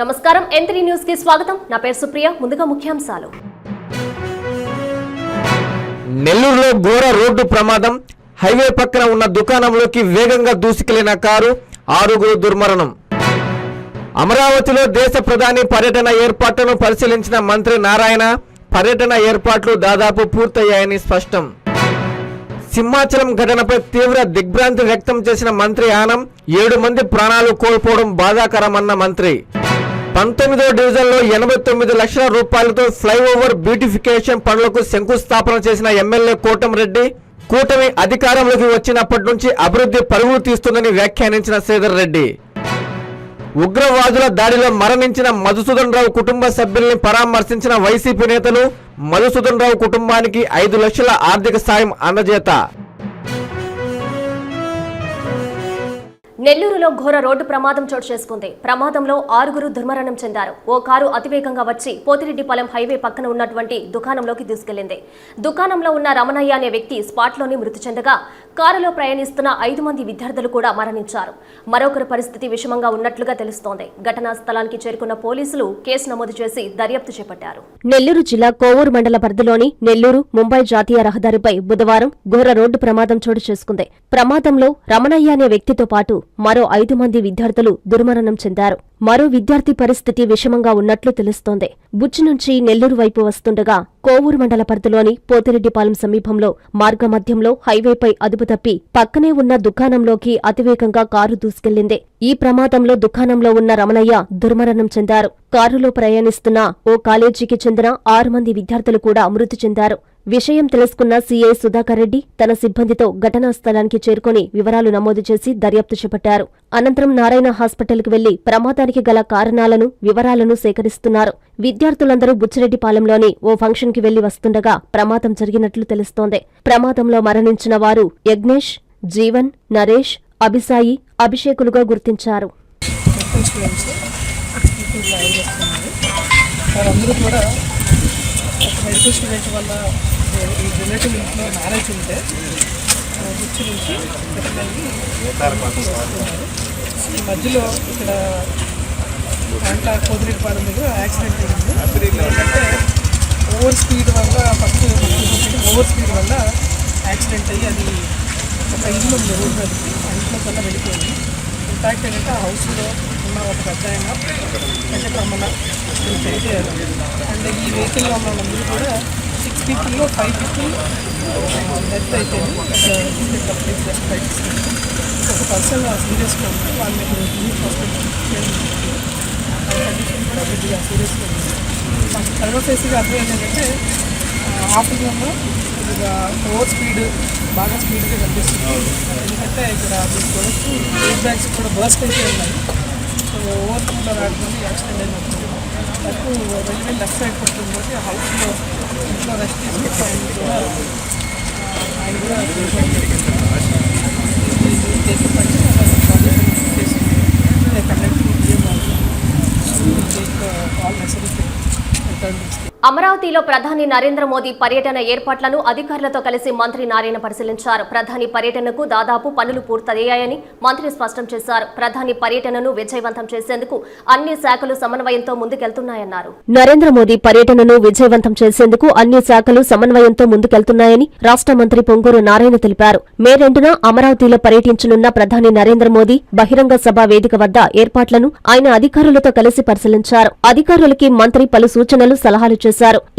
నమస్కారం ఎంత్రీ న్యూస్కి స్వాగతం. నా పేరు సుప్రియ ముందుగా ముఖ్యాంశాలు. నెల్లూరులో ఘోర రోడ్డు ప్రమాదం. హైవే పక్కన ఉన్న దుకాణంలోకి వేగంగా దూసుకెళ్ళిన కారు ఆరుగురు దుర్మరణం. అమరావతిలో దేశ ప్రధాని పర్యటన ఏర్పాట్లను పరిశీలించిన మంత్రి నారాయణ పర్యటన ఏర్పాట్లు దాదాపు పూర్తయ్యాయని స్పష్టం. సింహాచలం ఘటనపై తీవ్ర దిగ్భ్రాంతి వ్యక్తం చేసిన మంత్రి ఆనం ఏడు మంది ప్రాణాలు కోల్పోవడం బాధాకరమన్న మంత్రి. పంతొమ్మిదో డివిజన్లో ఎనభై తొమ్మిది లక్షల రూపాయలతో ఫ్లైఓవర్ బ్యూటిఫికేషన్ పనులకు శంకుస్థాపన చేసిన ఎమ్మెల్యే కోటంరెడ్డి కూటమి అధికారంలోకి వచ్చినప్పటి నుంచి అభివృద్ధి పరుగులు తీస్తుందని వ్యాఖ్యానించిన శ్రీధర్ రెడ్డి ఉగ్రవాదుల దాడిలో మరణించిన మధుసూదన్ రావు కుటుంబ సభ్యుల్ని పరామర్శించిన వైసీపీ నేతలు మధుసూదన్ రావు కుటుంబానికి ఐదు లక్షల ఆర్థిక సాయం అందజేత. నెల్లూరులో ఘోర రోడ్డు ప్రమాదం చోటు చేసుకుంది. ప్రమాదంలో ఆరుగురు దుర్మరణం చెందారు. ఓ కారు అతివేగంగా వచ్చి పోతిరెడ్డిపాలెం హైవే పక్కన ఉన్నటువంటి దుకాణంలోకి దూసుకెళ్ళింది. దుకాణంలో ఉన్న రమణయ్య అనే వ్యక్తి స్పాట్లోనే మృతి చెందగా కారులో ప్రయాణిస్తున్న ఐదు మంది విద్యార్థులు కూడా మరణించారు. మరొకరి పరిస్థితి విషమంగా ఉన్నట్లుగా తెలుస్తోంది. ఘటనా స్థలానికి చేరుకున్న పోలీసులు కేసు నమోదు చేసి దర్యాప్తు చేపట్టారు. నెల్లూరు జిల్లా కోవూరు మండల పరిధిలోని నెల్లూరు ముంబై జాతీయ రహదారిపై బుధవారం ఘోర రోడ్డు ప్రమాదం చోటు చేసుకుంది. ప్రమాదంలో రమణయ్య అనే వ్యక్తితో పాటు మరో ఐదు మంది విద్యార్థులు దుర్మరణం చెందారు. మరో విద్యార్థి పరిస్థితి విషమంగా ఉన్నట్లు తెలుస్తోంది. బుచ్చి నుంచి నెల్లూరు వైపు వస్తుండగా కోవూరు మండల పరిధిలోని పోతిరెడ్డిపాలెం సమీపంలో మార్గమధ్యంలో హైవేపై అదుపు తప్పి పక్కనే ఉన్న దుకాణంలోకి అతివేగంగా కారు దూసుకెళ్ళింది. ఈ ప్రమాదంలో దుకాణంలో ఉన్న రమణయ్య దుర్మరణం చెందారు. కారులో ప్రయాణిస్తున్న ఓ కాలేజీకి చెందిన ఆరు మంది విద్యార్థులు కూడా మృతి చెందారు. విషయం తెలుసుకున్న సీఐ సుధాకర్ రెడ్డి తన సిబ్బందితో ఘటనా స్థలానికి చేరుకుని వివరాలు నమోదు చేసి దర్యాప్తు చేపట్టారు. అనంతరం నారాయణ హాస్పిటల్కు వెళ్ళి ప్రమాదానికి గల కారణాలను వివరాలను సేకరిస్తున్నారు. విద్యార్థులందరూ బుచ్చిరెడ్డిపాలెంలోని ఓ ఫంక్షన్కి వెళ్ళి వస్తుండగా ప్రమాదం జరిగినట్లు తెలుస్తోంది. ప్రమాదంలో మరణించిన వారు యజ్ఞేష్ జీవన్ నరేష్ అభిసాయి అభిషేకులుగా గుర్తించారు. కూడా ఒక మెడికల్ స్టూడెంట్ వల్ల ఈ రిలేటివ్ ఇంట్లో మ్యారేజ్ ఉంటే బుచ్చి నుంచి ఈ మధ్యలో ఇక్కడ దాంట్లో కోదిరెడ్డిపాలెం దగ్గర యాక్సిడెంట్ అయింది. ఏంటంటే ఓవర్ స్పీడ్ వల్ల ఫస్ట్ ఓవర్ స్పీడ్ వల్ల యాక్సిడెంట్ అయ్యి అది ఒక ఇల్లు ఉంది రోడ్ మీదకి ఆ ఇంట్లో కన్నా వెళ్ళిపోయింది. ఇన్ఫాక్ట్ ఏంటంటే ఆ హౌస్లో ఉన్న ఒక పెద్ద ఆయన వెంకటరమణ చనిపోయారు అండ్ ఈ వెహికల్లో ఉన్న వాళ్ళందరూ కూడా పీపుల్లో ఫైవ్ పీపుల్ డెత్ అయిపోయింది ఒక పర్సన్ సీరియస్గా ఉంది వాళ్ళని రిలీఫ్ హాస్పిటల్ కండిషన్ కూడా కొద్దిగా సీరియస్గా ఉంది మాకు సర్వఫేస్గా అర్థం ఏంటంటే ఆఫ్టర్నూన్లో కొద్దిగా ఓవర్ స్పీడ్ బాగా స్పీడ్గా కనిపిస్తుంది ఎందుకంటే ఇక్కడ మీకు చూడొచ్చు ఎయిర్ బ్యాగ్స్ కూడా బర్స్ట్ అయితే ఉన్నాయి. సో ఓవర్ స్పీడ్లో రావడం యాక్సిడెంట్ అయినప్పుడు తక్కువ వెళ్ళి వెళ్ళి లెఫ్ట్ సైడ్ పడుతుంది కాబట్టి హౌస్లో ఇంట్లో రెస్ట్ తీసుకుంటే ఆయన కూడా ఆ, ఆయన కూడా చూసుకోవడం జరిగింది ఇది చేసిన పని conduct take all necessary return అమరావతిలో ప్రధాని నరేంద్ర మోదీ పర్యటన ఏర్పాట్లను అధికారులతో కలిసి మంత్రి నారాయణ పరిశీలించారు. ప్రధాని పర్యటనకు దాదాపు పనులు పూర్తయ్యాయని మంత్రి స్పష్టం చేశారు. ప్రధాని పర్యటనను విజయవంతం చేసేందుకు అన్ని శాఖలు సమన్వయంతో ముందుకెళ్తున్నాయన్నారు. నరేంద్ర మోదీ పర్యటనను విజయవంతం చేసేందుకు అన్ని శాఖలు సమన్వయంతో ముందుకెళ్తున్నాయని రాష్ట్ర మంత్రి పొంగూరు నారాయణ తెలిపారు. మే రెండున అమరావతిలో పర్యటించనున్న ప్రధాని నరేంద్ర మోదీ బహిరంగ సభ వేదిక వద్ద ఏర్పాట్లను ఆయన అధికారులతో కలిసి పరిశీలించారు. అధికారులకి మంత్రి పలు సూచనలు సలహాలు చేశారు.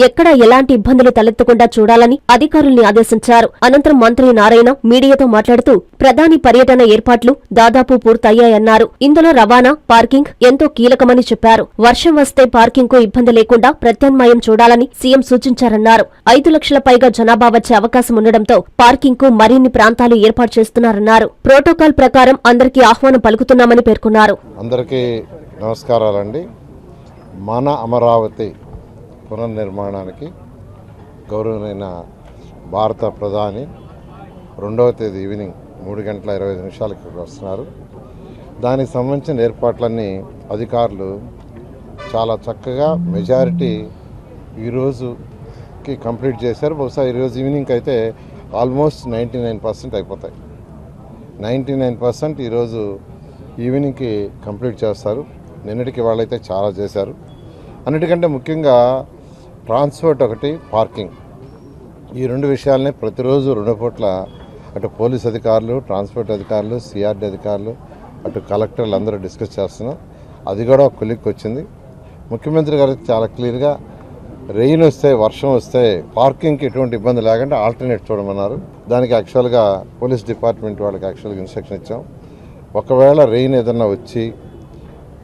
ఎక్కడ ఎలాంటి ఇబ్బందులు తలెత్తకుండా చూడాలని అధికారుల్ని ఆదేశించారు. అనంతరం మంత్రి నారాయణ మీడియాతో మాట్లాడుతూ ప్రధాని పర్యటన ఏర్పాట్లు దాదాపు పూర్తయ్యాయన్నారు. ఇందులో రవాణా పార్కింగ్ ఎంతో కీలకమని చెప్పారు. వర్షం వస్తే పార్కింగ్కు ఇబ్బంది లేకుండా ప్రత్యామ్నాయం చూడాలని సీఎం సూచించారన్నారు. ఐదు లక్షల పైగా జనాభా వచ్చే అవకాశం ఉండడంతో పార్కింగ్కు మరిన్ని ప్రాంతాలు ఏర్పాటు చేస్తున్నారన్నారు. ప్రోటోకాల్ ప్రకారం అందరికీ ఆహ్వానం పలుకుతున్నామని పేర్కొన్నారు. అందరికీ నమస్కారాలండి. మన అమరావతి పునర్నిర్మాణానికి గౌరవనైన భారత ప్రధాని రెండవ తేదీ ఈవినింగ్ మూడు గంటల ఇరవై ఐదు నిమిషాలకి వస్తున్నారు. దానికి సంబంధించిన ఏర్పాట్లన్నీ అధికారులు చాలా చక్కగా మెజారిటీ ఈరోజుకి కంప్లీట్ చేశారు. బహుశా ఈరోజు ఈవినింగ్ అయితే ఆల్మోస్ట్ నైంటీ నైన్ పర్సెంట్ అయిపోతాయి. నైంటీ నైన్ పర్సెంట్ ఈరోజు ఈవినింగ్కి కంప్లీట్ చేస్తారు. నిన్నటికి వాళ్ళైతే చాలా చేశారు. అన్నిటికంటే ముఖ్యంగా ట్రాన్స్పోర్ట్ ఒకటి పార్కింగ్. ఈ రెండు విషయాలని ప్రతిరోజు రెండు పూట్ల అటు పోలీస్ అధికారులు ట్రాన్స్పోర్ట్ అధికారులు సిఆర్డీ అధికారులు అటు కలెక్టర్లు అందరూ డిస్కస్ చేస్తున్నాం. అది కూడా ఒక కొలిక్కి వచ్చింది. ముఖ్యమంత్రి గారు చాలా క్లియర్గా రెయిన్ వస్తే వర్షం వస్తే పార్కింగ్కి ఎటువంటి ఇబ్బంది లేకుండా ఆల్టర్నేట్ చూడమన్నారు. దానికి యాక్చువల్గా పోలీస్ డిపార్ట్మెంట్ వాళ్ళకి యాక్చువల్గా ఇన్స్ట్రక్షన్ ఇచ్చాం. ఒకవేళ రెయిన్ ఏదన్నా వచ్చి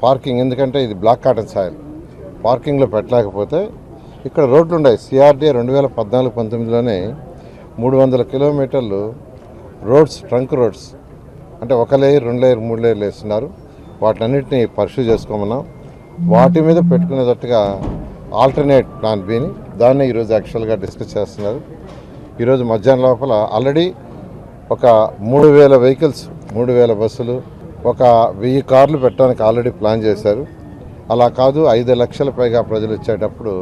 పార్కింగ్ ఎందుకంటే ఇది బ్లాక్ కాటన్ సాయిల్ పార్కింగ్లో పెట్టలేకపోతే ఇక్కడ రోడ్లు ఉన్నాయి సిఆర్డీ రెండు వేల పద్నాలుగు పంతొమ్మిదిలోనే మూడు వందల కిలోమీటర్లు రోడ్స్ ట్రంక్ రోడ్స్. అంటే ఒక లేయర్ రెండు లేయర్ మూడు లేయర్లు వేస్తున్నారు. వాటన్నిటిని పర్సూ చేసుకోమన్నాం. వాటి మీద పెట్టుకునేటట్టుగా ఆల్టర్నేట్ ప్లాన్ బిని దాన్ని ఈరోజు యాక్చువల్గా డిస్కస్ చేస్తున్నారు. ఈరోజు మధ్యాహ్నం లోపల ఆల్రెడీ ఒక మూడు వేల వెహికల్స్ మూడు వేల బస్సులు ఒక వెయ్యి కార్లు పెట్టడానికి ఆల్రెడీ ప్లాన్ చేశారు. అలా కాదు ఐదు లక్షల పైగా ప్రజలు వచ్చేటప్పుడు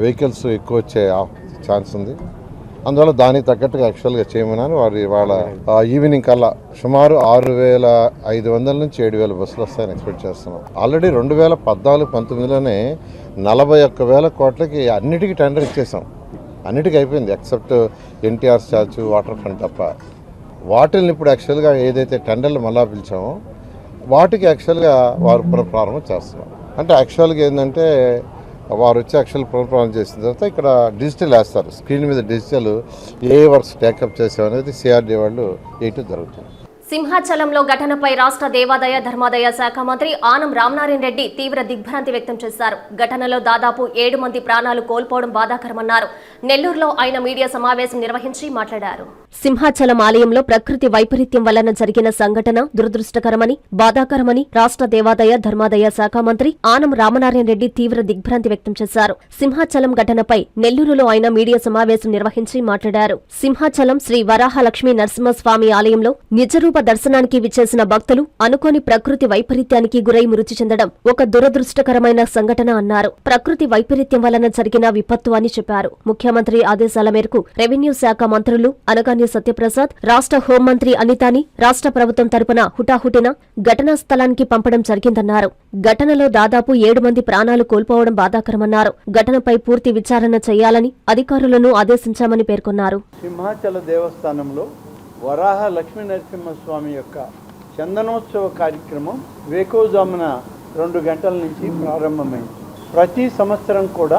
వెహికల్స్ ఎక్కువ వచ్చే ఛాన్స్ ఉంది. అందువల్ల దానికి తగ్గట్టుగా యాక్చువల్గా చేయమన్నాను. వారి వాళ్ళ ఈవినింగ్ కల్లా సుమారు ఆరు వేల ఐదు వందల నుంచి ఏడు వేల బస్సులు వస్తాయని ఎక్స్పెక్ట్ చేస్తున్నాం. ఆల్రెడీ రెండు వేల పద్నాలుగు పంతొమ్మిదిలోనే నలభై ఒక్క వేల కోట్లకి అన్నిటికీ టెండర్ ఇచ్చేసాం. అన్నిటికీ అయిపోయింది except NTR statue water front తప్ప. వాటిని ఇప్పుడు యాక్చువల్గా ఏదైతే టెండర్లు మళ్ళా పిలిచామో వాటికి యాక్చువల్గా వారు పునఃప్రారంభం చేస్తున్నాం అంటే యాక్చువల్గా ఏంటంటే వారు వచ్చి యాక్చువల్ పునఃప్రారంభం చేసిన తర్వాత ఇక్కడ డిజిటల్ వేస్తారు. స్క్రీన్ మీద డిజిటల్ ఏ వర్క్స్ టేకప్ చేసామనేది సిఆర్డీ వాళ్ళు వేయటం జరుగుతుంది. సింహాచలంలో ఘటనపై రాష్ట్ర దేవాదాయ ధర్మాదాయ శాఖ మంత్రి ఆనం రామనారాయణ రెడ్డి తీవ్ర దిగ్భ్రాంతి వ్యక్తం చేశారు. ఘటనలో దాదాపు ఏడు మంది ప్రాణాలు కోల్పోవడం బాధాకరమన్నారు. నెల్లూరులో ఆయన మీడియా సమావేశం నిర్వహించి మాట్లాడారు. సింహాచలం ఆలయంలో ప్రకృతి వైపరీత్యం వలన జరిగిన సంఘటన దురదృష్టకరమని బాధాకరమని రాష్ట్ర దేవాదాయ ధర్మాదాయ శాఖ మంత్రి ఆనం రామనారాయణ రెడ్డి తీవ్ర దిగ్భ్రాంతి వ్యక్తం చేశారు. సింహాచలం ఘటనపై నెల్లూరులో ఆయన మీడియా సమావేశం నిర్వహించి మాట్లాడారు. సింహాచలం శ్రీ వరాహలక్ష్మీ నరసింహస్వామి ఆలయంలో నిజరూప దర్శనానికి విచ్చేసిన భక్తులు అనుకోని ప్రకృతి వైపరీత్యానికి గురై మృతి చెందడం ఒక దురదృష్టకరమైన సంఘటన అన్నారు. ప్రకృతి వైపరీత్యం వలన జరిగిన విపత్తు అని చెప్పారు. ముఖ్యమంత్రి ఆదేశాల మేరకు రెవెన్యూ శాఖ మంత్రులు అనగాని సత్యప్రసాద్ రాష్ట్ర హోంమంత్రి అనితాని రాష్ట్ర ప్రభుత్వం తరపున హుటాహుటిన ఘటనా స్థలానికి పంపడం జరిగిందన్నారు. ఘటనలో దాదాపు ఏడు మంది ప్రాణాలు కోల్పోవడం బాధాకరమన్నారు. ఘటనపై పూర్తి విచారణ చేయాలని అధికారులను ఆదేశించామని పేర్కొన్నారు. సింహాచల దేవస్థానంలో వరాహ లక్ష్మీ నరసింహస్వామి యొక్క చందనోత్సవ కార్యక్రమం వేకోజామున రెండు గంటల నుంచి ప్రారంభమైంది. ప్రతి సంవత్సరం కూడా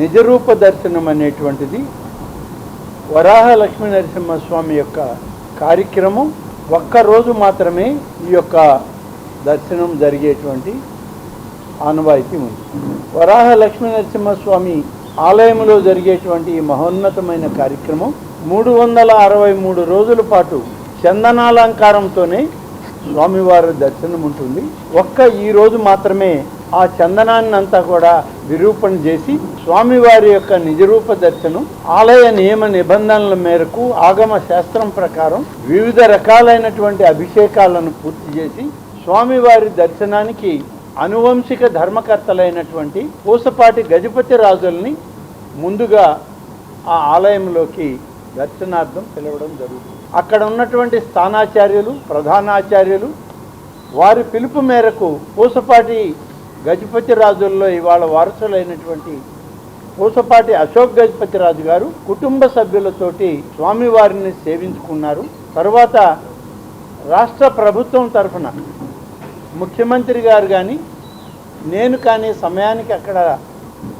నిజరూప దర్శనం అనేటువంటిది వరాహ లక్ష్మీ నరసింహస్వామి యొక్క కార్యక్రమం. ఒక్కరోజు మాత్రమే ఈ యొక్క దర్శనం జరిగేటువంటి ఆనవాయితీ ఉంది. వరాహ లక్ష్మీ నరసింహస్వామి ఆలయంలో జరిగేటువంటి ఈ మహోన్నతమైన కార్యక్రమం మూడు వందల అరవై మూడు రోజుల పాటు చందనాలంకారంతోనే స్వామివారి దర్శనం ఉంటుంది. ఒక్క ఈ రోజు మాత్రమే ఆ చందనాన్ని అంతా కూడా విరూపణ చేసి స్వామివారి యొక్క నిజరూప దర్శనం ఆలయ నియమ నిబంధనల మేరకు ఆగమ శాస్త్రం ప్రకారం వివిధ రకాలైనటువంటి అభిషేకాలను పూర్తి చేసి స్వామివారి దర్శనానికి అనువంశిక ధర్మకర్తలైనటువంటి పూసపాటి గజపతి రాజుల్ని ముందుగా ఆ ఆలయంలోకి దర్శనార్థం పిలవడం జరుగుతుంది. అక్కడ ఉన్నటువంటి స్థానాచార్యులు ప్రధానాచార్యులు వారి పిలుపు మేరకు పూసపాటి గజపతి రాజుల్లో ఇవాళ వారసులైనటువంటి పూసపాటి అశోక్ గజపతి రాజు గారు కుటుంబ సభ్యులతోటి స్వామివారిని సేవించుకున్నారు. తరువాత రాష్ట్ర ప్రభుత్వం తరఫున ముఖ్యమంత్రి గారు కానీ నేను కానీ సమయానికి అక్కడ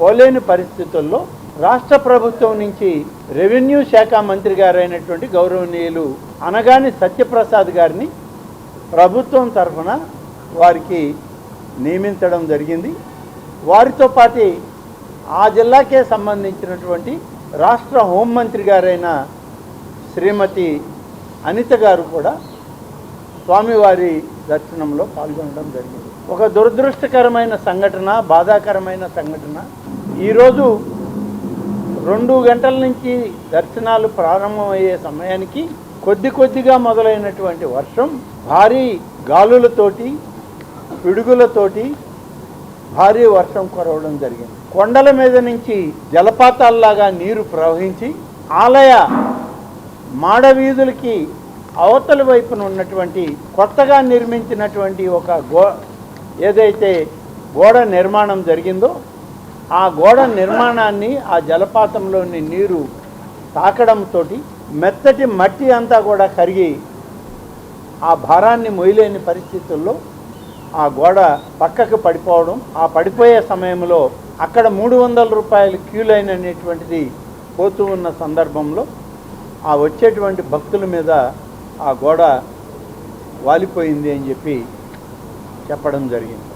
పోలేని పరిస్థితుల్లో రాష్ట్ర ప్రభుత్వం నుంచి రెవెన్యూ శాఖ మంత్రి గారైనటువంటి గౌరవనీయులు అనగాని సత్యప్రసాద్ గారిని ప్రభుత్వం తరఫున వారికి నియమించడం జరిగింది. వారితో పాటు ఆ జిల్లాకే సంబంధించినటువంటి రాష్ట్ర హోంమంత్రి గారైన శ్రీమతి అనిత గారు కూడా స్వామివారి దర్శనంలో పాల్గొనడం జరిగింది. ఒక దురదృష్టకరమైన సంఘటన బాధాకరమైన సంఘటన. ఈరోజు రెండు గంటల నుంచి దర్శనాలు ప్రారంభమయ్యే సమయానికి కొద్ది కొద్దిగా మొదలైనటువంటి వర్షం భారీ గాలులతోటి పిడుగులతోటి భారీ వర్షం కురవడం జరిగింది. కొండల మీద నుంచి జలపాతాల్లాగా నీరు ప్రవహించి ఆలయ మాడవీధులకి అవతలి వైపున ఉన్నటువంటి కొత్తగా నిర్మించినటువంటి ఒక గో ఏదైతే గోడ నిర్మాణం జరిగిందో ఆ గోడ నిర్మాణాన్ని ఆ జలపాతంలోని నీరు తాకడంతో మెత్తటి మట్టి అంతా కూడా కరిగి ఆ భారాన్ని మొయ్యలేని పరిస్థితుల్లో ఆ గోడ పక్కకు పడిపోవడం ఆ పడిపోయే సమయంలో అక్కడ మూడు వందల రూపాయలు క్యూ లైన్ అనేటువంటిది పోతూ ఉన్న సందర్భంలో ఆ వచ్చేటువంటి భక్తుల మీద ఆ గోడ వాలిపోయింది అని చెప్పి చెప్పడం జరిగింది.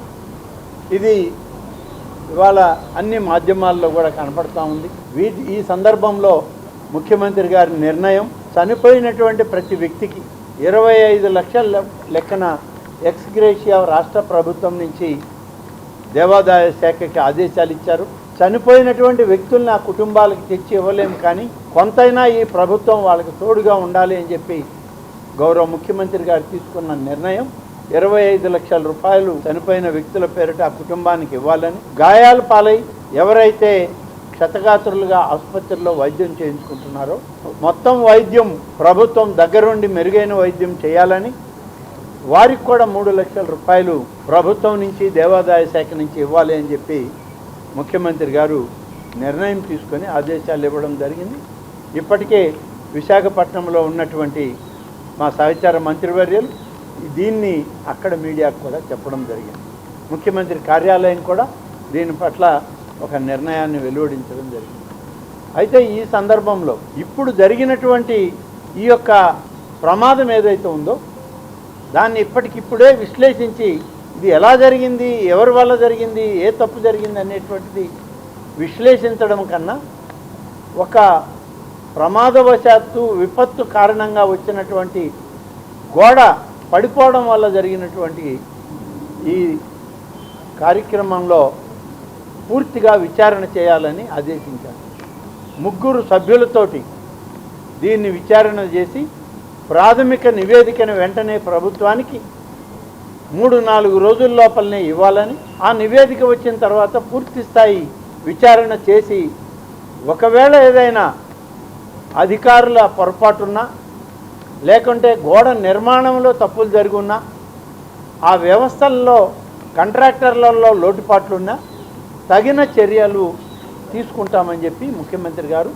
ఇది ఇవాళ అన్ని మాధ్యమాల్లో కూడా కనపడతా ఉంది. వీటి ఈ సందర్భంలో ముఖ్యమంత్రి గారి నిర్ణయం చనిపోయినటువంటి ప్రతి వ్యక్తికి ఇరవై ఐదు లక్షల లెక్కన ఎక్స్గ్రేషియా రాష్ట్ర ప్రభుత్వం నుంచి దేవాదాయ శాఖకి ఆదేశాలు ఇచ్చారు. చనిపోయినటువంటి వ్యక్తుల్ని ఆ కుటుంబాలకు తెచ్చి ఇవ్వలేము కానీ కొంతైనా ఈ ప్రభుత్వం వాళ్ళకి తోడుగా ఉండాలి అని చెప్పి గౌరవ ముఖ్యమంత్రి గారు తీసుకున్న నిర్ణయం ఇరవై ఐదు లక్షల రూపాయలు చనిపోయిన వ్యక్తుల పేరిట ఆ కుటుంబానికి ఇవ్వాలని గాయాల పాలై ఎవరైతే క్షతగాత్రులుగా ఆసుపత్రిలో వైద్యం చేయించుకుంటున్నారో మొత్తం వైద్యం ప్రభుత్వం దగ్గరుండి మెరుగైన వైద్యం చేయాలని వారికి కూడా మూడు లక్షల రూపాయలు ప్రభుత్వం నుంచి దేవాదాయ శాఖ నుంచి ఇవ్వాలి అని చెప్పి ముఖ్యమంత్రి గారు నిర్ణయం తీసుకొని ఆదేశాలు ఇవ్వడం జరిగింది. ఇప్పటికే విశాఖపట్నంలో ఉన్నటువంటి మా సహచార మంత్రివర్యులు దీన్ని అక్కడ మీడియాకు కూడా చెప్పడం జరిగింది. ముఖ్యమంత్రి కార్యాలయం కూడా దీని పట్ల ఒక నిర్ణయాన్ని వెలువడించడం జరిగింది. అయితే ఈ సందర్భంలో ఇప్పుడు జరిగినటువంటి ఈ యొక్క ప్రమాదం ఏదైతే ఉందో దాన్ని ఇప్పటికిప్పుడే విశ్లేషించి ఇది ఎలా జరిగింది ఎవరి వల్ల జరిగింది ఏ తప్పు జరిగింది అనేటువంటిది విశ్లేషించడం కన్నా ఒక ప్రమాదవశాత్తు విపత్తు కారణంగా వచ్చినటువంటి గోడ పడిపోవడం వల్ల జరిగినటువంటి ఈ కార్యక్రమంలో పూర్తిగా విచారణ చేయాలని ఆదేశించారు. ముగ్గురు సభ్యులతోటి దీన్ని విచారణ చేసి ప్రాథమిక నివేదికను వెంటనే ప్రభుత్వానికి మూడు నాలుగు రోజుల లోపలనే ఇవ్వాలని ఆ నివేదిక వచ్చిన తర్వాత పూర్తి స్థాయి విచారణ చేసి ఒకవేళ ఏదైనా అధికారుల పొరపాటున్నా లేకుంటే గోడ నిర్మాణంలో తప్పులు జరుగున్నా ఆ వ్యవస్థల్లో కాంట్రాక్టర్లలో లోటుపాట్లున్నా తగిన చర్యలు తీసుకుంటామని చెప్పి ముఖ్యమంత్రి గారు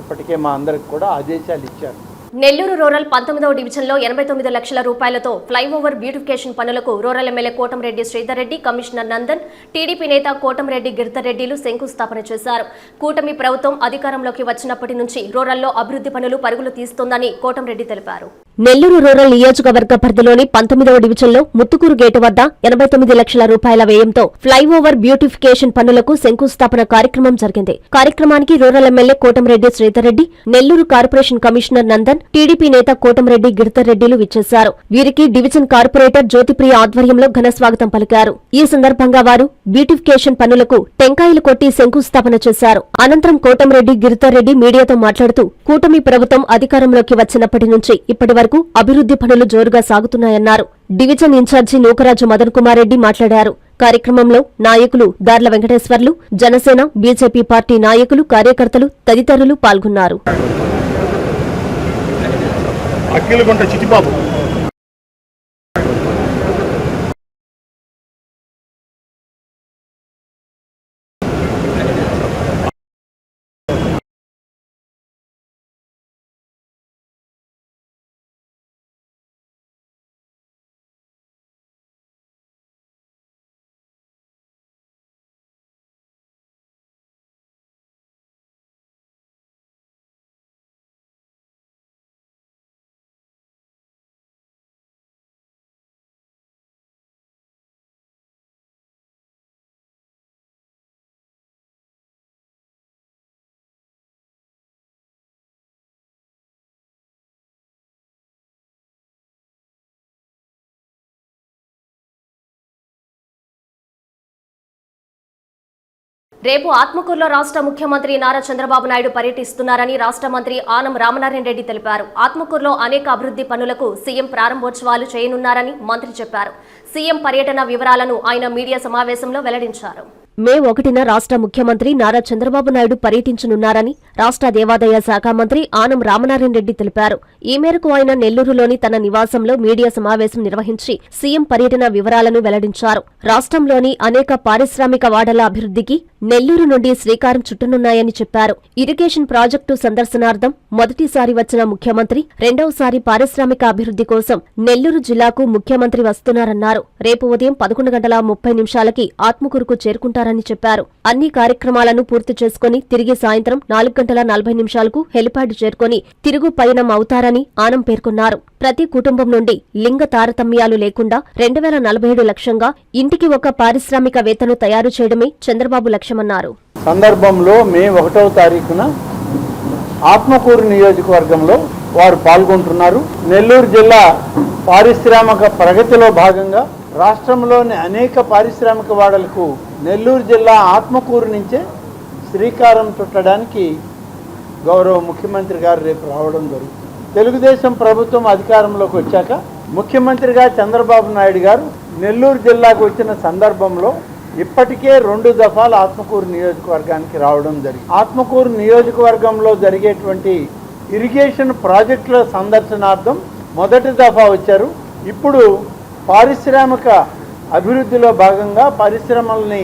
ఇప్పటికే మా అందరికి కూడా ఆదేశాలు ఇచ్చారు. నెల్లూరు రూరల్ పంతొమ్మిదవ డివిజన్లో ఎనభై తొమ్మిది లక్షల రూపాయలతో ఫ్లైఓవర్ బ్యూటిఫికేషన్ పనులకు rural MLA Kotamreddy Sridhar Reddy commissioner Nandan TDP నేత కోటంరెడ్డి గిరిధర్ రెడ్డిలు శంకుస్థాపన చేశారు. కూటమి ప్రభుత్వం అధికారంలోకి వచ్చినప్పటి నుంచి రూరల్లో అభివృద్ధి పనులు పరుగులు తీస్తోందని కోటంరెడ్డి తెలిపారు. నెల్లూరు రూరల్ నియోజకవర్గ పరిధిలోని పంతొమ్మిదవ డివిజన్లో ముత్తుకూరు గేటు వద్ద ఎనభై తొమ్మిది లక్షల రూపాయల వ్యయంతో ఫ్లైఓవర్ బ్యూటిఫికేషన్ పనులకు శంకుస్థాపన కార్యక్రమం జరిగింది. కార్యక్రమానికి rural MLA Kotamreddy Sridhar Reddy Nellore corporation commissioner Nandan TDP నేత కోటంరెడ్డి గిరిధర్ రెడ్డిలు విచ్చేశారు. వీరికి డివిజన్ కార్పొరేటర్ జ్యోతిప్రియ ఆధ్వర్యంలో ఘన స్వాగతం పలికారు. ఈ సందర్భంగా వారు బ్యూటిఫికేషన్ పనులకు టెంకాయలు కొట్టి శంకుస్థాపన చేశారు. అనంతరం కోటంరెడ్డి గిరిధర్ రెడ్డి మీడియాతో మాట్లాడుతూ కూటమి ప్రభుత్వం అధికారంలోకి వచ్చినప్పటి నుంచి ఇప్పటి మేరకు అభివృద్ధి పనులు జోరుగా సాగుతున్నాయన్నారు. డివిజన్ ఇన్ఛార్జి నూకరాజు మదన్ కుమార్ రెడ్డి మాట్లాడారు. కార్యక్రమంలో నాయకులు దార్ల వెంకటేశ్వర్లు జనసేన బీజేపీ పార్టీ నాయకులు కార్యకర్తలు తదితరులు పాల్గొన్నారు. అఖిలగుంట రేపు ఆత్మకూరులో రాష్ట్ర ముఖ్యమంత్రి నారా చంద్రబాబు నాయుడు పర్యటిస్తున్నారని రాష్ట్ర మంత్రి ఆనం రామనారాయణ రెడ్డి తెలిపారు. ఆత్మకూరులో అనేక అభివృద్ధి పనులకు సీఎం ప్రారంభోత్సవాలు చేయనున్నారని మంత్రి చెప్పారు. సీఎం పర్యటన వివరాలను ఆయన మీడియా సమావేశంలో వెల్లడించారు. మే ఒకటిన రాష్ట్ర ముఖ్యమంత్రి నారా చంద్రబాబు నాయుడు పర్యటించనున్నారని రాష్ట్ర దేవాదాయ శాఖ మంత్రి ఆనం రామనారాయణ రెడ్డి తెలిపారు. ఈ మేరకు ఆయన నెల్లూరులోని తన నివాసంలో మీడియా సమావేశం నిర్వహించి సీఎం పర్యటన వివరాలను వెల్లడించారు. రాష్ట్రంలోని అనేక పారిశ్రామిక వాడల అభివృద్ధికి నెల్లూరు నుండి శ్రీకారం చుట్టనున్నాయని చెప్పారు. ఇరిగేషన్ ప్రాజెక్టు సందర్శనార్థం మొదటిసారి వచ్చిన ముఖ్యమంత్రి రెండవసారి పారిశ్రామిక అభివృద్ధి కోసం నెల్లూరు జిల్లాకు ముఖ్యమంత్రి వస్తున్నారన్నారు. రేపు ఉదయం పదకొండు గంటల ముప్పై నిమిషాలకి ఆత్మకూరుకు చేస్తారని చెప్పారు. అన్ని కార్యక్రమాలను పూర్తి చేసుకుని తిరిగి సాయంత్రం నాలుగు గంటల నలభై నిమిషాలకు హెలిప్యాడ్ చేరుకొని తిరుగు పయనం అవుతారని ఆనం పేర్కొన్నారు. ప్రతి కుటుంబం నుండి లింగ తారతమ్యాలు లేకుండా రెండు వేల నలభై ఏడు లక్ష్యంగా ఇంటికి ఒక పారిశ్రామికవేత్తను తయారు చేయడమే చంద్రబాబు లక్ష్యమన్నారు. సందర్భంలో మే ఒకటవ తారీఖున ఆత్మకూరు నియోజకవర్గంలో వారు పాల్గొంటున్నారు. నెల్లూరు జిల్లా పారిశ్రామిక ప్రగతిలో భాగంగా రాష్ట్రంలోని అనేక పారిశ్రామిక వాడలకు నెల్లూరు జిల్లా ఆత్మకూరు నుంచే శ్రీకారం చుట్టడానికి గౌరవ ముఖ్యమంత్రి గారు రేపు రావడం జరుగుతుంది. తెలుగుదేశం ప్రభుత్వం అధికారంలోకి వచ్చాక ముఖ్యమంత్రిగా చంద్రబాబు నాయుడు గారు నెల్లూరు జిల్లాకు వచ్చిన సందర్భంలో ఇప్పటికే రెండు దఫాలు ఆత్మకూరు నియోజకవర్గానికి రావడం జరిగింది. ఆత్మకూరు నియోజకవర్గంలో జరిగేటువంటి ఇరిగేషన్ ప్రాజెక్టుల సందర్శనార్థం మొదటి దఫా వచ్చారు. ఇప్పుడు పారిశ్రామిక అభివృద్ధిలో భాగంగా పరిశ్రమల్ని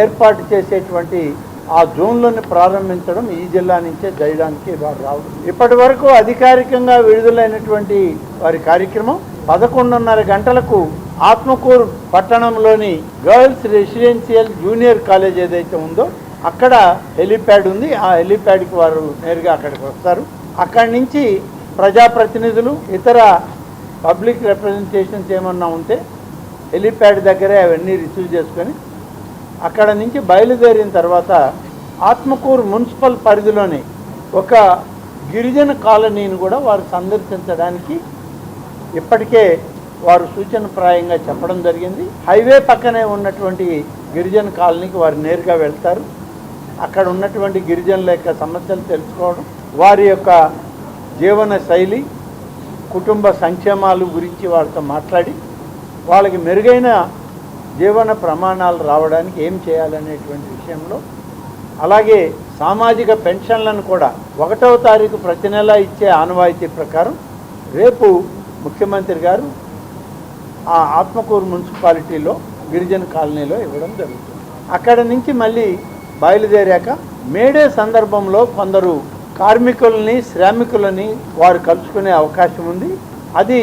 ఏర్పాటు చేసేటువంటి ఆ జోన్లను ప్రారంభించడం ఈ జిల్లా నుంచే చేయడానికి వారు రావడం. ఇప్పటి వరకు అధికారికంగా విడుదలైనటువంటి వారి కార్యక్రమం పదకొండున్నర గంటలకు ఆత్మకూరు పట్టణంలోని గర్ల్స్ రెసిడెన్షియల్ జూనియర్ కాలేజ్ ఏదైతే ఉందో అక్కడ హెలిప్యాడ్ ఉంది. ఆ హెలిప్యాడ్కి వారు నేరుగా అక్కడికి వస్తారు. అక్కడి నుంచి ప్రజాప్రతినిధులు ఇతర పబ్లిక్ రిప్రజెంటేషన్స్ ఏమన్నా ఉంటే హెలిప్యాడ్ దగ్గరే అవన్నీ రిసీవ్ చేసుకొని అక్కడ నుంచి బయలుదేరిన తర్వాత ఆత్మకూరు మున్సిపల్ పరిధిలోని ఒక గిరిజన కాలనీని కూడా వారు సందర్శించడానికి ఇప్పటికే వారు సూచనప్రాయంగా చెప్పడం జరిగింది. హైవే పక్కనే ఉన్నటువంటి గిరిజన కాలనీకి వారు నేరుగా వెళ్తారు. అక్కడ ఉన్నటువంటి గిరిజనుల యొక్క సమస్యలు తెలుసుకోవడం వారి యొక్క జీవన శైలి కుటుంబ సంక్షేమాలు గురించి వారితో మాట్లాడి వాళ్ళకి మెరుగైన జీవన ప్రమాణాలు రావడానికి ఏం చేయాలనేటువంటి విషయంలో అలాగే సామాజిక పెన్షన్లను కూడా ఒకటవ తారీఖు ప్రతి నెల ఇచ్చే ఆనవాయితీ ప్రకారం రేపు ముఖ్యమంత్రి గారు ఆ ఆత్మకూరు మున్సిపాలిటీలో గిరిజన కాలనీలో ఇవ్వడం జరుగుతుంది. అక్కడ నుంచి మళ్ళీ బయలుదేరాక మేడే సందర్భంలో కొందరు కార్మికుల్ని శ్రామికులని వారు కలుసుకునే అవకాశం ఉంది. అది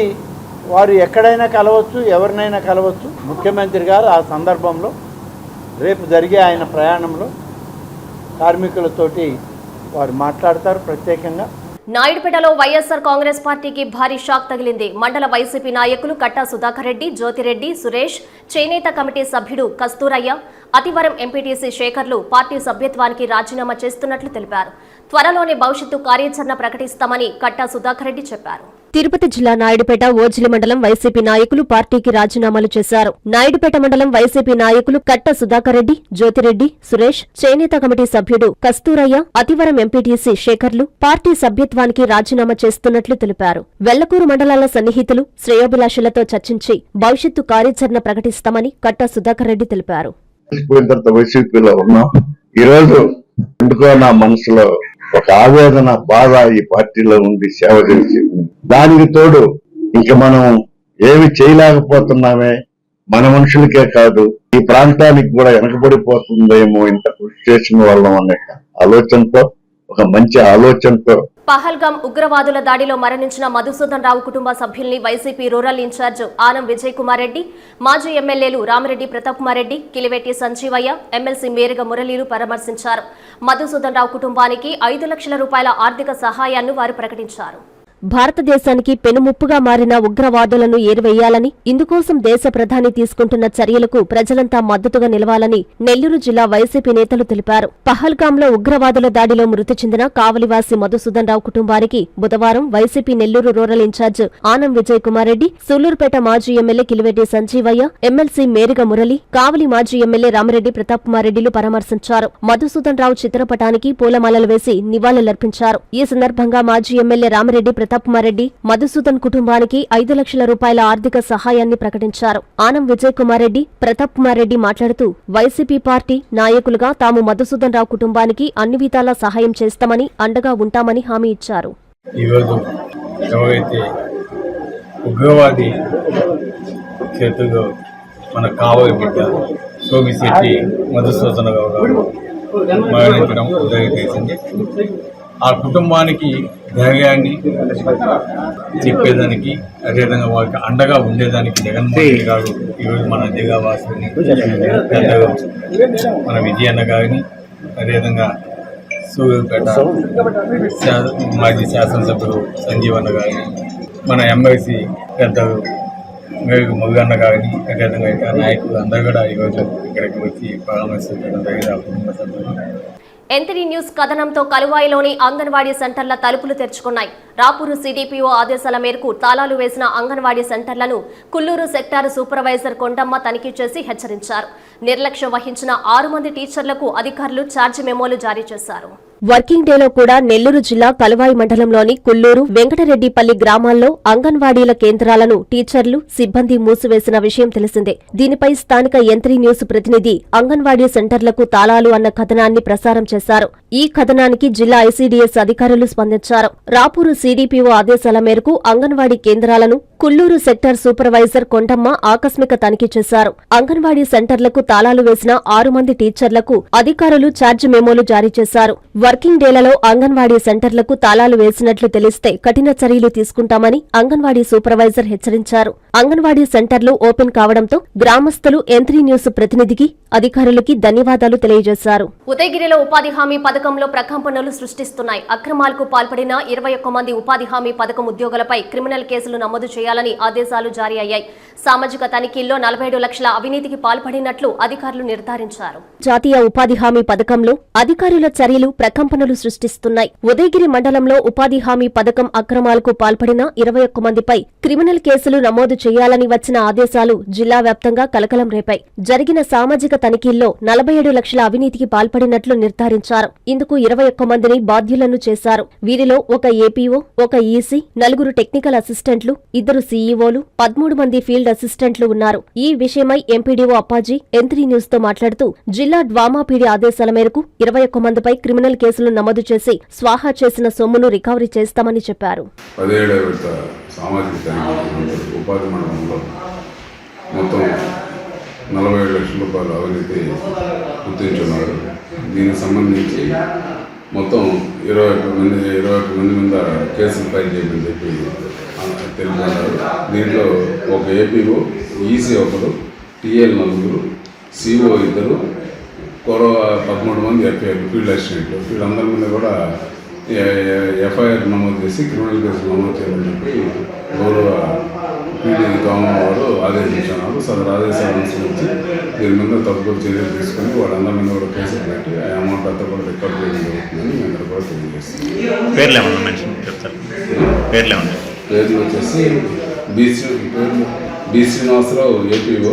వారు ఎక్కడైనా కలవచ్చు ఎవరినైనా కలవచ్చు. ముఖ్యమంత్రి గారు ఆ సందర్భంలో రేపు జరిగే ఆయన ప్రయాణంలో కార్మికులతోటి వారు మాట్లాడతారు ప్రత్యేకంగా. నాయుడుపేటలో వైఎస్ఆర్ కాంగ్రెస్ పార్టీకి భారీ షాక్ తగిలింది. మండల వైసీపీ నాయకులు కట్టా సుధాకర్ రెడ్డి జ్యోతిరెడ్డి సురేష్ చేనేత కమిటీ సభ్యుడు కస్తూరయ్య అతివరం ఎంపీటీసీ శేఖర్లు పార్టీ సభ్యత్వానికి రాజీనామా చేస్తున్నట్లు తెలిపారు. త్వరలోనే భవిష్యత్తు కార్యాచరణ ప్రకటిస్తామని కట్టా సుధాకర్ రెడ్డి చెప్పారు. తిరుపతి జిల్లా నాయుడుపేట ఓజిలి మండలం వైసీపీ నాయకులు పార్టీకి రాజీనామాలు చేశారు. నాయుడుపేట మండలం వైసీపీ నాయకులు కట్ట సుధాకర్ రెడ్డి జ్యోతిరెడ్డి సురేష్ చేనేత కమిటీ సభ్యుడు కస్తూరయ్య అతివరం ఎంపీటీసీ శేఖర్లు పార్టీ సభ్యత్వానికి రాజీనామా చేస్తున్నట్లు తెలిపారు. వెల్లకూరు మండలాల సన్నిహితులు శ్రేయోభిలాషులతో చర్చించి భవిష్యత్తు కార్యాచరణ ప్రకటిస్తామని కట్ట సుధాకర్ రెడ్డి తెలిపారు. ఈ రోజు నా మనసులో ఒక ఆవేదన బాధ ఈ పార్టీలో ఉండి సేవ చేసింది దానికి తోడు ఇంక మనం ఏమి చేయలేకపోతున్నామే మన మనుషులకే కాదు ఈ ప్రాంతానికి కూడా వెనకబడిపోతుందేమో ఇంత కృషి చేసిన వాళ్ళం అనే ఆలోచనతో ఒక మంచి ఆలోచనతో పహల్గాం ఉగ్రవాదుల దాడిలో మరణించిన మధుసూదన్ రావు కుటుంబ సభ్యుల్ని YCP rural incharge Anam Vijay Kumar Reddy మాజీ ఎమ్మెల్యేలు రామిరెడ్డి ప్రతాప్ కుమార్ రెడ్డి కిలివెట్టి సంజీవయ్య ఎమ్మెల్సీ మేరగ మురళీలు పరామర్శించారు. మధుసూదన్ రావు కుటుంబానికి ఐదు లక్షల రూపాయల ఆర్థిక సహాయాన్ని వారు ప్రకటించారు. భారతదేశానికి పెనుముప్పుగా మారిన ఉగ్రవాదులను ఏరివేయాలని ఇందుకోసం దేశ ప్రధాని తీసుకుంటున్న చర్యలకు ప్రజలంతా మద్దతుగా నిలవాలని నెల్లూరు జిల్లా వైసీపీ నేతలు తెలిపారు. పహల్గాంలో ఉగ్రవాదుల దాడిలో మృతి చెందిన కావలివాసి మధుసూదన్ రావు కుటుంబానికి బుధవారం YCP Nellore rural incharge Anam Vijay Kumar Reddy Sullurpeta మాజీ ఎమ్మెల్యే కిలివెడ్డి సంజీవయ్య ఎమ్మెల్సీ మేరిగ మురళి కావలి మాజీ ఎమ్మెల్యే రామిరెడ్డి ప్రతాప్ కుమార్ రెడ్డిలు పరామర్శించారు. మధుసూదన్ రావు చిత్రపటానికి పూలమాలలు వేసి నివాళులర్పించారు. ఈ సందర్భంగా మాజీ ఎమ్మెల్యే రామిరెడ్డి ప్రతాప్ ప్రతాప్మారెడ్డి మధుసూదన్ కుటుంబానికి ఐదు లక్షల రూపాయల ఆర్థిక సహాయాన్ని ప్రకటించారు. ఆనం విజయ్ కుమార్ రెడ్డి ప్రతాప్మారెడ్డి మాట్లాడుతూ వైసీపీ పార్టీ నాయకులుగా తాము మధుసూదన్ రావు కుటుంబానికి అన్ని విధాలా సహాయం చేస్తామని అండగా ఉంటామని హామీ ఇచ్చారు. ఉగ్రవాది చేతుల్లో మన కావలి బిడ్డ సోమిశెట్టి మధుసూదనరావు గారు మరణించడం జరిగేసింది ఆ కుటుంబానికి ధైర్యాన్ని చెప్పేదానికి అదేవిధంగా వారికి అండగా ఉండేదానికి జగన్మోహన్ రెడ్డి గారు ఈరోజు మన దిగావాసుని మన విజయన్న గారిని అదేవిధంగా సూర్యపేట శా- మాజీ శాసనసభ్యులు సంజీవన్న గారిని మన ఎమ్మెల్సీ పెద్దలు మేరకు మురుగన్న గారిని అదేవిధంగా ఇంకా నాయకులు అందరూ కూడా ఈరోజు ఇక్కడికి వచ్చి పరామర్శించడం జరిగింది. ఆ కుటుంబ సభ్యులు ఎంతరీ న్యూస్ కథనంతో కలువాయిలోని అంగన్వాడీ సెంటర్ల తలుపులు తెరుచుకున్నాయి. రాపూరు సిడిపిఓ ఆదేశాల మేరకు తాళాలు వేసిన అంగన్వాడీ సెంటర్లను కుల్లూరు సెక్టార్ సూపర్వైజర్ కొండమ్మ తనిఖీ చేసి హెచ్చరించారు. నిర్లక్ష్యం వహించిన ఆరు మంది టీచర్లకు అధికారులు ఛార్జీ మెమోలు జారీ చేశారు. వర్కింగ్ డేలో కూడా నెల్లూరు జిల్లా కలువాయి మండలంలోని కుల్లూరు వెంకటరెడ్డిపల్లి గ్రామాల్లో అంగన్వాడీల కేంద్రాలను టీచర్లు సిబ్బంది మూసివేసిన విషయం తెలిసిందే. దీనిపై స్థానిక యంత్రి న్యూస్ ప్రతినిధి అంగన్వాడీ సెంటర్లకు తాళాలు అన్న కథనాన్ని ప్రసారం చేశారు. ఈ కథనానికి జిల్లా ఐసీడీఎస్ అధికారులు స్పందించారు. రాపూరు సీడీపీఓ ఆదేశాల మేరకు అంగన్వాడీ కేంద్రాలను కుల్లూరు సెక్టార్ సూపర్వైజర్ కొండమ్మ ఆకస్మిక తనిఖీ చేశారు. అంగన్వాడీ సెంటర్లకు తాళాలు వేసిన ఆరు మంది టీచర్లకు అధికారులు ఛార్జ్ మెమోలు జారీ చేశారు. వర్కింగ్ డేలలో అంగన్వాడీ సెంటర్లకు తాళాలు వేసినట్లు తెలిస్తే కఠిన చర్యలు తీసుకుంటామని అంగన్వాడీ సూపర్వైజర్ హెచ్చరించారు. అంగన్వాడీ సెంటర్లు ఓపెన్ కావడంతో గ్రామస్తులు ఎంత్రీ న్యూస్ ప్రతినిధికి అధికారులకి ధన్యవాదాలు తెలియజేశారు. ఉదయగిరిలో ఉపాధి హామీ పథకంలో ప్రకంపనలు సృష్టిస్తున్నాయి. అక్రమాలకు పాల్పడిన ఇరవై ఒక్క మంది ఉపాధి హామీ పథకం ఉద్యోగులపై క్రిమినల్ కేసులు నమోదు చేయాలని ఆదేశాలు జారీ అయ్యాయి. సామాజిక తనిఖీల్లో నలభై లక్షల అవినీతికి పాల్పడినట్లు అధికారులు నిర్ధారించారు. జాతీయ ఉపాధి హామీ పథకంలో అధికారుల చర్యలు ప్రకంపనలు సృష్టిస్తున్నాయి. ఉదయగిరి మండలంలో ఉపాధి హామీ పథకం అక్రమాలకు పాల్పడిన ఇరవై ఒక్క మందిపై క్రిమినల్ కేసులు నమోదు చేయాలని వచ్చిన ఆదేశాలు జిల్లా వ్యాప్తంగా కలకలం రేపాయి. జరిగిన సామాజిక తనిఖీల్లో నలభై ఏడు లక్షల అవినీతికి పాల్పడినట్లు నిర్ధారించారు. ఇందుకు ఇరవై ఒక్క మందిని బాధ్యులను చేశారు. వీరిలో ఒక ఏపీఓ ఒక ఈసీ నలుగురు టెక్నికల్ అసిస్టెంట్లు ఇద్దరు సీఈఓలు పదమూడు మంది ఫీల్డ్ అసిస్టెంట్లు ఉన్నారు. ఈ విషయమై ఎంపీడీఓ అప్పాజీ ఎంత్రీ న్యూస్తో మాట్లాడుతూ జిల్లా డ్వామాపీడి ఆదేశాల మేరకు ఇరవై ఒక్క మందిపై క్రిమినల్ కేసులు నమోదు చేసి స్వాహా చేసిన సొమ్మును రికవరీ చేస్తామని చెప్పారు. మొత్తం నలభై ఏడు లక్షల రూపాయలు అవినీతి గుర్తించున్నారు. దీనికి సంబంధించి మొత్తం ఇరవై ఒక్క మంది ఇరవై ఒక్క మంది మీద కేసులు ఫైల్ చేయమని చెప్పి ఆ, దీంట్లో ఒక ఏపీఓ ఈసీ ఒకరు టీఎల్ నలుగురు సిఓ ఇద్దరు కొరవ పదమూడు మంది ఎఫ్ఐఆర్ ఫీల్డ్ అసిస్టెంట్లు వీళ్ళందరి మీద కూడా ఎఫ్ఐఆర్ నమోదు చేసి క్రిమినల్ కేసులు నమోదు చేయాలని చెప్పి గౌరవ పీడీ దోమ వారు ఆదేశించున్నారు సదరు ఆదేశాలు అనుసరించి దీని మీద తదుపరి చర్యలు తీసుకొని వాళ్ళందరి మీద కూడా కేసులు పెట్టి ఆ అమౌంట్ అంతా కూడా రికవర్ చేయడం జరుగుతుందని మేము కూడా తెలియజేస్తున్నాం పేర్లు ఏమన్నా మెన్షన్ చెప్తారు? పేర్లు ఏమన్నా? పేర్లు వచ్చేసి బి శ్రీ పేర్లు B Srinivasarao APO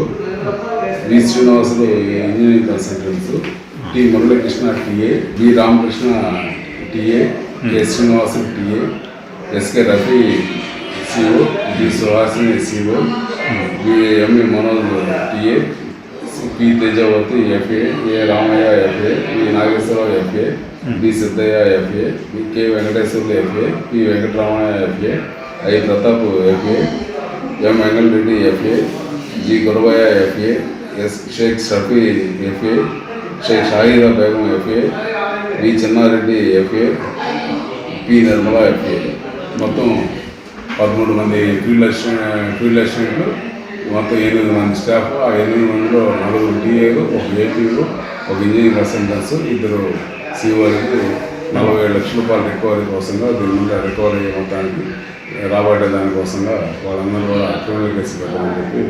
B Srinivasarao engineering consultants T Muralikrishna TA B Ramakrishna TA K Srinivasarao TA SK Rafi CO B सोलासी ने सीओ बी अम्मी Manoj TA P Tejavathi F A A Ramayya F A B Nageswara F A B Siddaiah F A B K Venkateswara F A P Venkataramaiah F A A Pratap F M Vengal Reddy F A G Guravaiah F A S Sheikh Shafi F A Sheikh Shahid Begum F A B Channa Reddy F A P Nirmala F A मतलब పదమూడు మంది field assistant field అసిస్టెంట్లు మొత్తం ఎనిమిది మంది staff ఆ ఎనిమిది మందిలో నలుగురు టీఏలు ఒక ఏపీలు ఒక ఇంజనీరింగ్ అసిస్టెంట్స్ ఇద్దరు సిఓలకి నలభై ఏడు లక్షల రూపాయలు రికవరీ కోసంగా దీని మీద రికవరీ మొత్తానికి రాబట్టే దానికోసంగా వాళ్ళందరూ కూడా క్రిమినల్ కేసు పెట్టాలని చెప్పి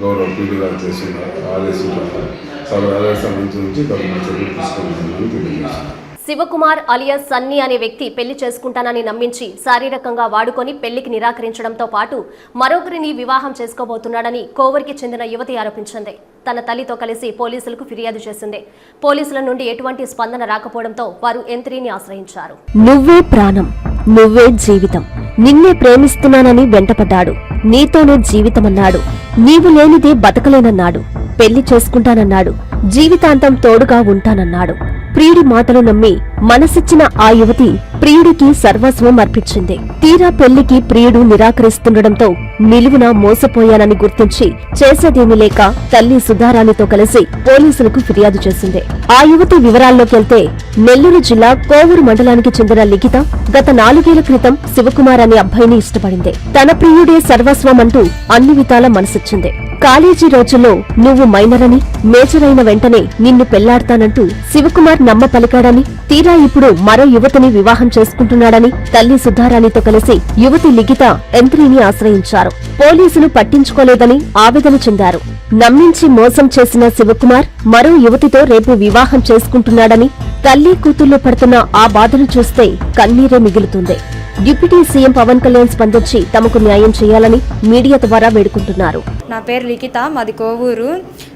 గౌరవ పీడీ గారు చేస్తున్నారు ఆదేశించారు. సార్ ఆదేశాల నుంచి నుంచి తగిన చర్యలు తీసుకుంటున్నాను తెలియజేస్తున్నారు శివకుమార్ అలియాస్ సన్నీ అనే వ్యక్తి పెళ్ళి చేసుకుంటానని నమ్మించి శారీరకంగా వాడుకొని పెళ్ళికి నిరాకరించడంతో పాటు మరొకరిని వివాహం చేసుకోబోతున్నాడని కోవరికి చెందిన యువతి ఆరోపించింది. తన తల్లితో కలిసి పోలీసులకు ఫిర్యాదు చేసింది. పోలీసుల నుండి ఎటువంటి స్పందన రాకపోవడంతో వారు ఎంత్రీని ఆశ్రయించారు. నువ్వే ప్రాణం నువ్వే జీవితం నిన్నే ప్రేమిస్తున్నానని వెంటపడ్డాడు. నీతోనే జీవితమన్నాడు. నీవు లేనిదే బతకలేనన్నాడు. పెళ్ళి చేసుకుంటానన్నాడు. జీవితాంతం తోడుగా ఉంటానన్నాడు. ప్రియుడి మాటలు నమ్మి మనసిచ్చిన ఆ యువతి ప్రియుడికి సర్వస్వం అర్పించింది. తీరా పెళ్ళికి ప్రియుడు నిరాకరిస్తుండటంతో నిలువున మోసపోయానని గుర్తించి చేసేదేమీ లేక తల్లి సుధారాణితో కలిసి పోలీసులకు ఫిర్యాదు చేసింది. ఆ యువతి వివరాల్లోకెళ్తే నెల్లూరు జిల్లా కోవూరు మండలానికి చెందిన లిఖిత గత నాలుగేళ్ళ క్రితం శివకుమార్ అనే అబ్బాయిని ఇష్టపడింది. తన ప్రియుడే సర్వస్వం అంటూ అన్ని విధాల మనసిచ్చింది. కాలేజీ రోజుల్లో నువ్వు మైనర్ అని మేజర్ అయిన వెంటనే నిన్ను పెళ్ళాడతానంటూ శివకుమార్ నమ్మ పలికాడని తీరా ఇప్పుడు మరో యువతిని వివాహం చేసుకుంటున్నాడని తల్లి సుధారాణితో కలిసి యువతి లిఖిత ఎంత్రీని ఆశ్రయించారు. పోలీసులు పట్టించుకోలేదని ఆవేదన చెందారు. నమ్మించి మోసం చేసిన శివకుమార్ మరో యువతితో రేపు వివాహం చేసుకుంటున్నాడని తల్లి కూతుళ్ళు పడుతున్న ఆ బాధను చూస్తే కన్నీరే మిగులుతుంది. డిప్యూటీ సీఎం పవన్ కళ్యాణ్ స్పందించి తమకు న్యాయం చేయాలని మీడియా ద్వారా వేడుకుంటున్నారు. నా పేరు లిఖిత మాది కోవూరు.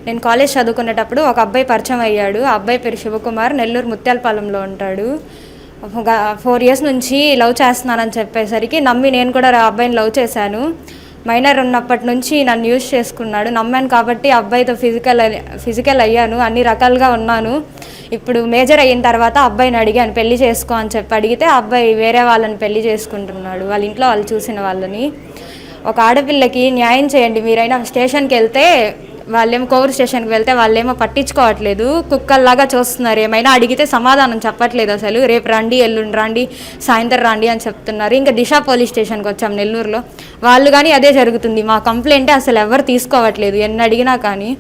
నేను కాలేజ్ చదువుకునేటప్పుడు ఒక అబ్బాయి పరిచయం అయ్యాడు. ఆ అబ్బాయి పేరు శివకుమార్ నెల్లూరు ముత్యాలపాలెంలో ఉంటాడు. ఫోర్ ఇయర్స్ నుంచి లవ్ చేస్తున్నానని చెప్పేసరికి నమ్మి నేను కూడా ఆ అబ్బాయిని లవ్ చేశాను. మైనర్ ఉన్నప్పటి నుంచి నన్ను యూజ్ చేసుకున్నాడు. నమ్మాను కాబట్టి అబ్బాయితో ఫిజికల్ ఫిజికల్ అయ్యాను. అన్ని రకాలుగా ఉన్నాను. ఇప్పుడు మేజర్ అయిన తర్వాత అబ్బాయిని అడిగాను పెళ్ళి చేసుకో అని చెప్పి అడిగితే అబ్బాయి వేరే వాళ్ళని పెళ్ళి చేసుకుంటున్నాడు. వాళ్ళ ఇంట్లో వాళ్ళు చూసిన వాళ్ళని. ఒక ఆడపిల్లకి న్యాయం చేయండి. మీరైనా స్టేషన్కి వెళ్తే వాళ్ళేమో కోవూరు స్టేషన్కి వెళ్తే వాళ్ళేమో పట్టించుకోవట్లేదు కుక్కల్లాగా చూస్తున్నారు. ఏమైనా అడిగితే సమాధానం చెప్పట్లేదు అసలు. రేపు రండి ఎల్లుండి రండి సాయంత్రం రండి అని చెప్తున్నారు. ఇంకా దిశ పోలీస్ స్టేషన్కి వచ్చాం నెల్లూరులో. వాళ్ళు కానీ అదే జరుగుతుంది. మా కంప్లైంటే అసలు ఎవరు తీసుకోవట్లేదు. ఎన్ని అడిగినా కానీ.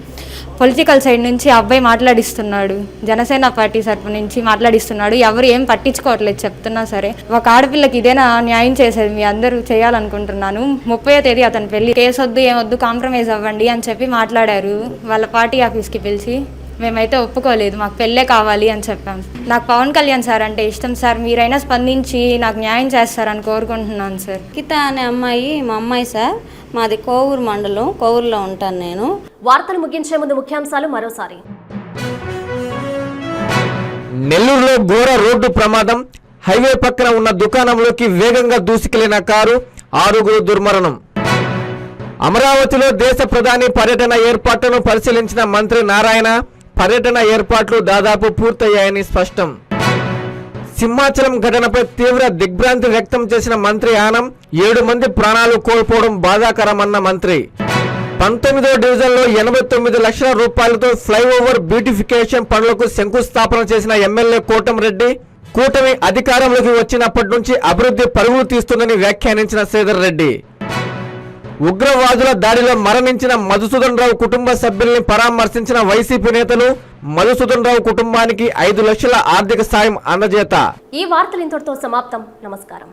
పొలిటికల్ సైడ్ నుంచి అబ్బాయి మాట్లాడిస్తున్నాడు. జనసేన పార్టీ తరపు నుంచి మాట్లాడిస్తున్నాడు. ఎవరు ఏం పట్టించుకోవట్లేదు చెప్తున్నా సరే. ఒక ఆడపిల్లకి ఇదేనా న్యాయం చేసేది మీ అందరూ చేయాలనుకుంటున్నాను. ముప్పై తేదీ అతని పెళ్ళి. కేసు వద్దు ఏమొద్దు కాంప్రమైజ్ అవ్వండి అని చెప్పి మాట్లాడారు. వాళ్ళ పార్టీ ఆఫీస్కి పిలిచి మేమైతే ఒప్పుకోలేదు మాకు పెళ్ళే కావాలి అని చెప్పాం. నాకు పవన్ కళ్యాణ్ సార్ అంటే ఇష్టం సార్ మీరైనా స్పందించి నాకు న్యాయం చేస్తారని కోరుకుంటున్నాను సార్. గీత అనే అమ్మాయి మా అమ్మాయి సార్ మాది కోవూరు మండలం కోవూరులో ఉంటాను నేను. వార్తలు ముగించే ముందు ముఖ్యాంశాలు మరోసారి. నెల్లూరులో ఘోర రోడ్డు ప్రమాదం హైవే పక్కన ఉన్న దుకాణంలోకి వేగంగా దూసుకెళ్ళిన కారు ఆరుగురు దుర్మరణం. అమరావతిలో దేశ ప్రధాని పర్యటన ఏర్పాట్లను పరిశీలించిన మంత్రి నారాయణ పర్యటన ఏర్పాట్లు దాదాపు పూర్తయ్యాయని స్పష్టం. సింహాచలం ఘటనపై తీవ్ర దిగ్భ్రాంతి వ్యక్తం చేసిన మంత్రి ఆనం ఏడు మంది ప్రాణాలు కోల్పోవడం బాధాకరమన్న మంత్రి. పంతొమ్మిదో డివిజన్లో ఎనభై తొమ్మిది లక్షల రూపాయలతో ఫ్లైఓవర్ బ్యూటిఫికేషన్ పనులకు శంకుస్థాపన చేసిన ఎమ్మెల్యే కోటంరెడ్డి కూటమి అధికారంలోకి వచ్చినప్పటి నుంచి అభివృద్ధి పరుగులు తీస్తుందని వ్యాఖ్యానించిన శ్రీధర్ రెడ్డి. ఉగ్రవాదుల దాడిలో మరణించిన మధుసూదన్ రావు కుటుంబ సభ్యుల్ని పరామర్శించిన వైసీపీ నేతలు మధుసూదన్ రావు కుటుంబానికి ఐదు లక్షల ఆర్థిక సాయం అందజేత. ఈ వార్తలు ఇంతటితో సమాప్తం. నమస్కారం.